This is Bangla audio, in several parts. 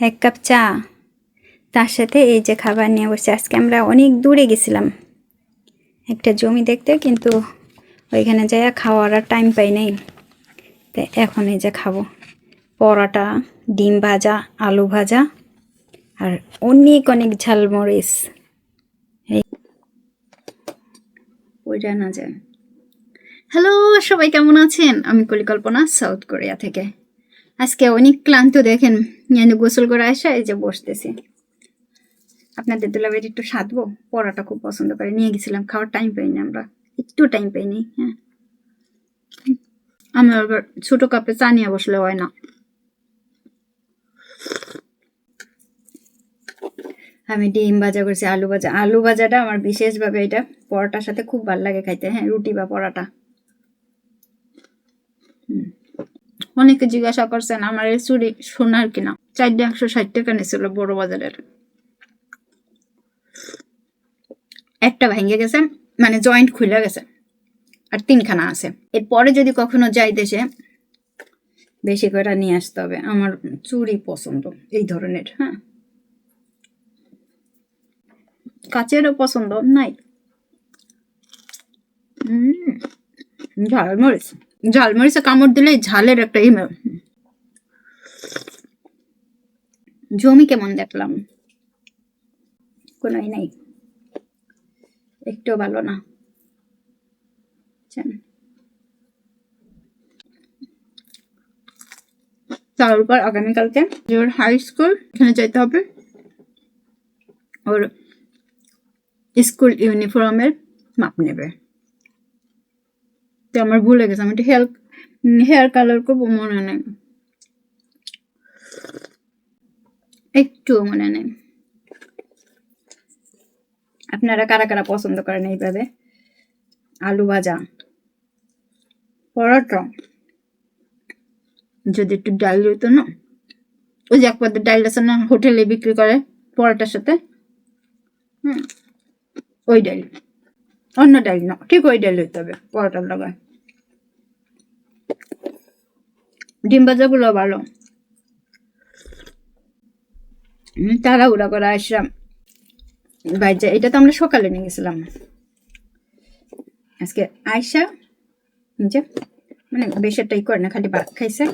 এক কাপ চা। তার সাথে এই যে খাবার নিয়ে বসে, আজকে আমরা অনেক দূরে গেছিলাম। একটা জমি দেখতে, কিন্তু ওইখানে যাই খাওয়ার আর টাইম পাই নাই। তো এখন এই যে খাব। পরোটা, ডিম ভাজা, আলু ভাজা, আর অনেক অনেক ঝালমরিচ। এই না যায়। হ্যালো সবাই কেমন আছেন? আমি পরিকল্পনা সাউথ কোরিয়া থেকে। আজকে অনেক ক্লান্ত দেখেন। আমি গোসল করে আসা, এই যে বসতেছি। আপনাদের দুলাবের একটু সাধবো, পড়াটা খুব পছন্দ করে। নিয়ে গেছিলাম, খাওয়ার টাইম পাইনি আমরা। একটু টাইম পাইনি হ্যাঁ। আমরা আবার ছোট কাপে চা নিয়ে বসলে হয় না। আমি ডিম ভাজা করছি, আলু ভাজা। আলু ভাজাটা আমার বিশেষভাবে এটা পরোটার সাথে খুব ভালো লাগে খাইতে হ্যাঁ রুটি বা পরোটা। হুম। অনেকে জিজ্ঞাসা করছেন আমার এই চুরি সোনার কিনা? চারটে একশো ষাট টাকা নিয়েছিল বড় বাজারের। একটা ভেঙে গেছে মানে জয়েন্ট খুলে গেছে আর তিনখানা আছে। এরপরে যদি কখনো যাই দেশে বেশি করে নিয়ে আসতে হবে। আমার চুরি পছন্দ এই ধরনের হ্যাঁ। কাচেরও পছন্দ নাই। উম, ঝালমরিচ ঝালমরিচে কামড় দিলে ঝালের একটা ইমে জমি কেমন দেখলাম? কোনোই নাই। একটু ভালো না? তারপর আগামীকালকে ওর হাই স্কুল এখানে যেতে হবে। ওর স্কুল ইউনিফর্মের মাপ নেবে। তো আমার ভুলে গেছে। আমি একটু হেয়ার হেয়ার কালার করব, মনে নেই। একটু মনে নেই। আপনারা কারা কারা পছন্দ করেন এইভাবে? আলু ভাজা, পরোটা, যদি একটু ডাল দিত না? ওই যে এক পদের ডাল আছে না, হোটেলে বিক্রি করে পরোটার সাথে? হুম, ওই ডাল। অন্য ডাল না, ঠিক ওই ডাল হইতে হবে, পরোটার লাগায় ডিম ভাজাগুলো ভালো তাড়াহুড়া করে আসলাম। বাইজা এটা তো আমরা সকালে নিয়ে গেছিলাম আজকে আয়সা যে মানে বেশিরটাই করে না, খালি ভাত খাইছে।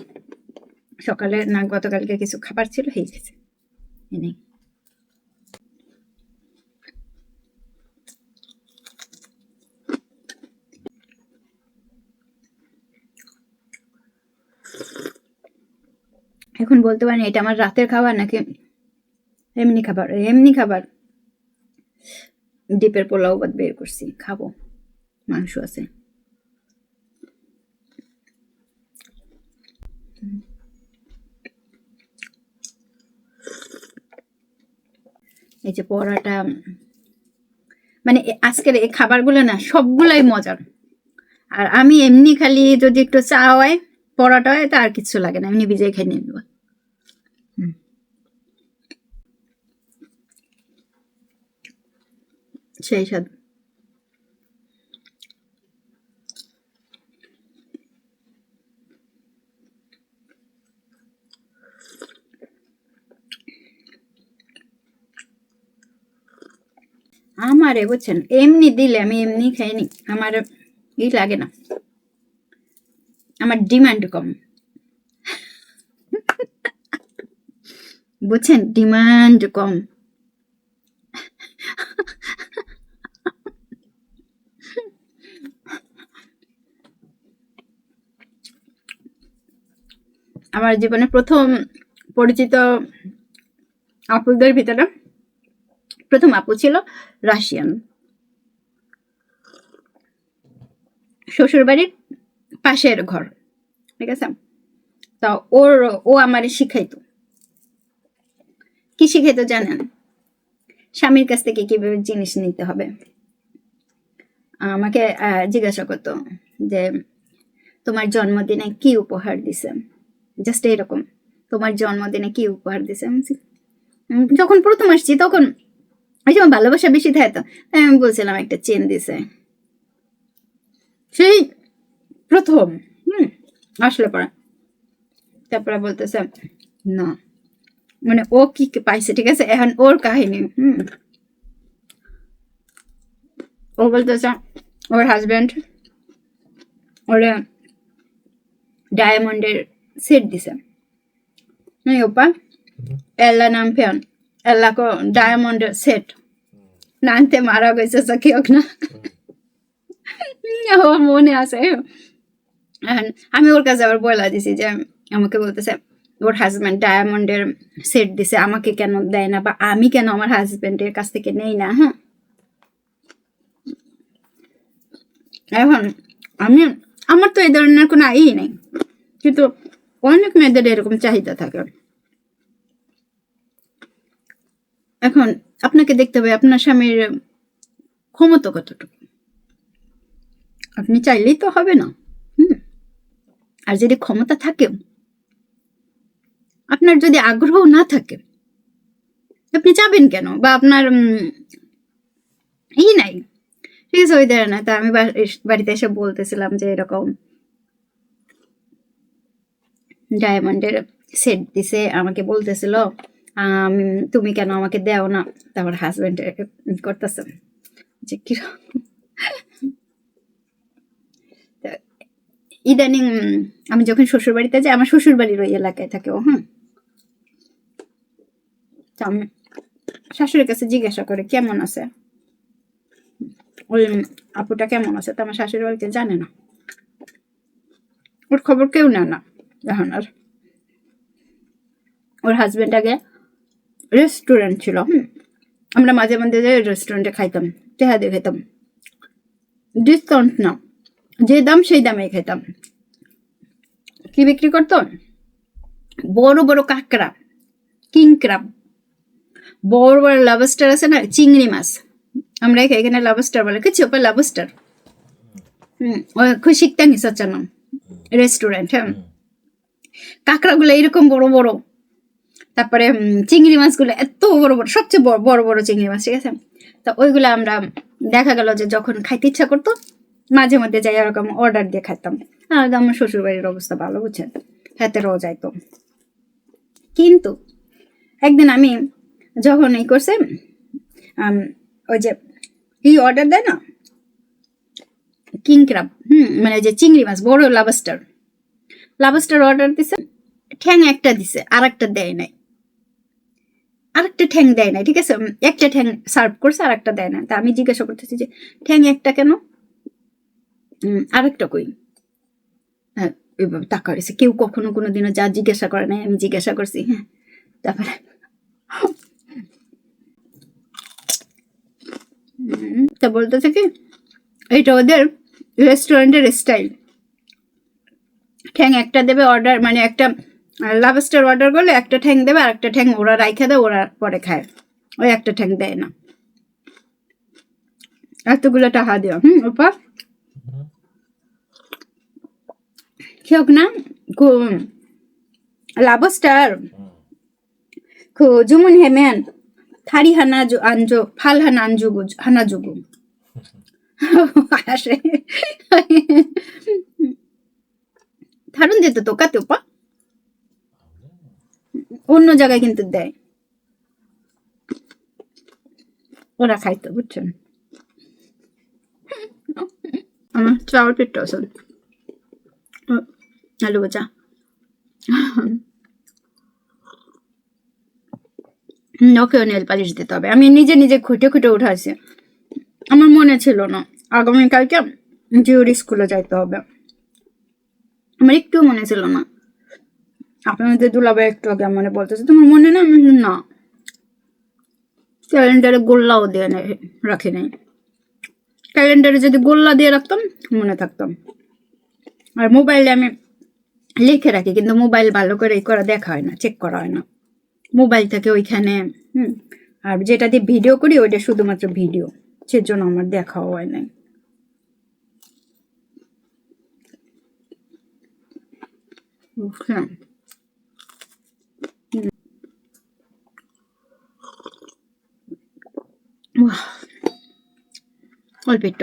সকালে না, গতকালকে কিছু খাবার ছিল, হয়ে গেছে। এনেই এখন বলতে পারেন, এটা আমার রাতের খাবার নাকি এমনি খাবার? এমনি খাবার। ডিপের পোলাও বাদ বের করছি, খাব। মাংস আছে। এই যে পরোটা মানে আজকের এই খাবারগুলো না সবগুলাই মজার। আর আমি এমনি খালি যদি একটু চা হয় পরোটা হয় তা আর কিছু লাগে না, এমনি ভিজে খাই নিয়ে। সেই স্বাদ। আমারে বুঝছেন, এমনি দিলে আমি এমনি খাইনি আমার ই লাগে না। আমার ডিমান্ড কম। বুঝছেন? ডিমান্ড কম। আমার জীবনে প্রথম পরিচিত আপুদের ভিতরে প্রথম আপু ছিল রাশিয়ান। শ্বশুর বাড়ির পাশের ঘর, ঠিক আছে? তা ওর, ও আমারে শিখাইতো। কি শিখাইতো জানেন? স্বামীর কাছ থেকে কীভাবে জিনিস নিতে হবে। আমাকে জিজ্ঞাসা করতো যে, তোমার জন্মদিনে কি উপহার দিছে? জাস্ট এরকম, তোমার জন্মদিনে কি উপহার দিছে? যখন প্রথম আসছি তখন ওই সময় ভালোবাসা বেশি থাকে তো তাই আমি বলছিলাম একটা চেন দিছে। সেই প্রথম হুম আসলে পরে তারপরে বলতেছে না মানে ও কি পাইছে ঠিক আছে এখন ওর কাহিনী হুম ও বলতেছে ওর হাজব্যান্ড ওরা ডায়মন্ডের সেট দিছে হ্যাঁ ওপা এল্লা নাম ফেন এল্লা কো ডায়মন্ডের সেট নানতে মারা গেছে কেউ না আমার মনে আছে আমি ওর কাছে আবার বলা দিছি যে, আমাকে বলতেছে, ওর হাজব্যান্ড ডায়মন্ডের সেট দিছে, আমাকে কেন দেয় না বা আমি কেন আমার হাজব্যান্ডের কাছ থেকে নেই না? হ্যাঁ। এখন আমি, আমার তো এই ধরনের কোনো আইই নেই, কিন্তু অনেক মেয়েদের এরকম চাহিদা থাকে। এখন আপনাকে দেখতে হবে, আপনার স্বামীর ক্ষমতা কতটুকু? আপনি চাইলেই তো হবে না। আর যদি ক্ষমতা থাকেও আপনার যদি আগ্রহ না থাকে, আপনি যাবেন কেন? বা আপনার ই নাই। ঠিক আছে, ওই না তা আমি বাড়িতে এসে বলতেছিলাম যে এরকম ডায়মন্ডের সেট দিছে, আমাকে বলতেছিল তুমি কেন আমাকে দেও না? তারপর হাজবেন্ড করতেছে। যে কীরকম? ইদানিং আমি যখন শ্বশুর বাড়িতে যাই, আমার শ্বশুর বাড়ির ওই এলাকায় থাকে ও তো আমি শাশুড়ির কাছে জিজ্ঞাসা করে, কেমন আছে? ওই আপুটা কেমন আছে? তো আমার শাশুড়ি বাড়িতে জানে না। ওর খবর কেউ নেয় না, এখন আর। ওর হাজবেন্ড আগে রেস্টুরেন্ট ছিল, হুম? আমরা মাঝে মাঝে যাই রেস্টুরেন্টে খাইতাম, টেহা দিয়ে খেতাম ডিসকাউন্ট না। যে দাম সেই দামেই খেতাম কি বিক্রি করতো? বড় বড় কাঁকড়া কিং ক্রাব। বড় বড় লাবস্টার আছে না চিংড়ি মাছ। আমরা এখানে লাবস্টার বলে। কিছু ওপর লাবস্টার হুম ওই খুশিকটা নিসাচ্ছা নাম রেস্টুরেন্ট হ্যাঁ কাঁকড়াগুলো এরকম বড় বড়। তারপরে চিংড়ি মাছগুলো এত বড় বড় সবচেয়ে বড় বড় চিংড়ি মাছ ঠিক আছে? তা ওইগুলো আমরা দেখা গেল যে যখন খাইতে ইচ্ছা করতো মাঝে মধ্যে যাই, এরকম অর্ডার দিয়ে খাইতাম। আর আমার শ্বশুর বাড়ির অবস্থা ভালো, বুঝছেন? হাতে রো যাইতো কিন্তু একদিন আমি যখন এই করছে ওই যে এই অর্ডার দেয় না? কিং ক্রাব হুম মানে যে চিংড়ি মাছ, বড় লাবস্টার লাবস্টার অর্ডার দিছে, ঠ্যাং একটা দিছে আর একটা দেয় নাই। আরেকটা ঠ্যাং দেয় নাই, ঠিক আছে? একটা ঠ্যাং সার্ভ করছে আর একটা দেয় না তা আমি জিজ্ঞাসা করতেছি যে, ঠ্যাং একটা কেন? আরেকটা কই? হ্যাঁ ওইভাবে টাকা রয়েছে। কেউ কখনো কোনো দিনও যা জিজ্ঞাসা করে নাই, আমি জিজ্ঞাসা করছি হ্যাঁ? তারপরে তা বলতেছে কি এটা ওদের রেস্টুরেন্টের স্টাইল। ঠ্যাং একটা দেবে অর্ডার মানে একটা লাভস্টার অর্ডার করলে একটা ঠ্যাং দেবে, আর একটা ঠ্যাং ওরা রাইখে দেয়, ওরা পরে খায়। ওই একটা ঠ্যাং দেয় না। এতগুলো টাকা দিও, হুম, ওপা। খেয়োক না কু লাভস্টার কু জুমুন হেমেন থারি হানা জু আনজো ফাল হানা আনজুগু হানা জুগু আসে 다른 데도 똑같아 오빠? অন্য জায়গায় কিন্তু দেয় ওরা খাইতো বুঝছেন আমার চাউল পেটটা আছে আলু ওকেও নেল আমি নিজে নিজে খুঁটে খুঁটে উঠাইছি। আমার মনে ছিল না। আগামীকালকে স্কুলে যাইতে হবে। আমার একটু মনে ছিল না। আপনাদের দুলাভাই একটু আগে মনে বলতেছে, তোমার মনে না? আমি না। ক্যালেন্ডারে গোল্লাও দিয়ে রাখি নাই। ক্যালেন্ডারে যদি গোল্লা দিয়ে রাখতাম, মনে থাকতাম। আর মোবাইলে আমি লিখে রাখি, কিন্তু মোবাইল ভালো করে ই করা দেখা হয় না চেক করা হয় না। মোবাইল থেকে ওইখানে, হুম, আর যেটা দিয়ে ভিডিও করি, ওইটা শুধুমাত্র ভিডিও সেজন্য আমার দেখাও হয় নাই. অল্প একটু।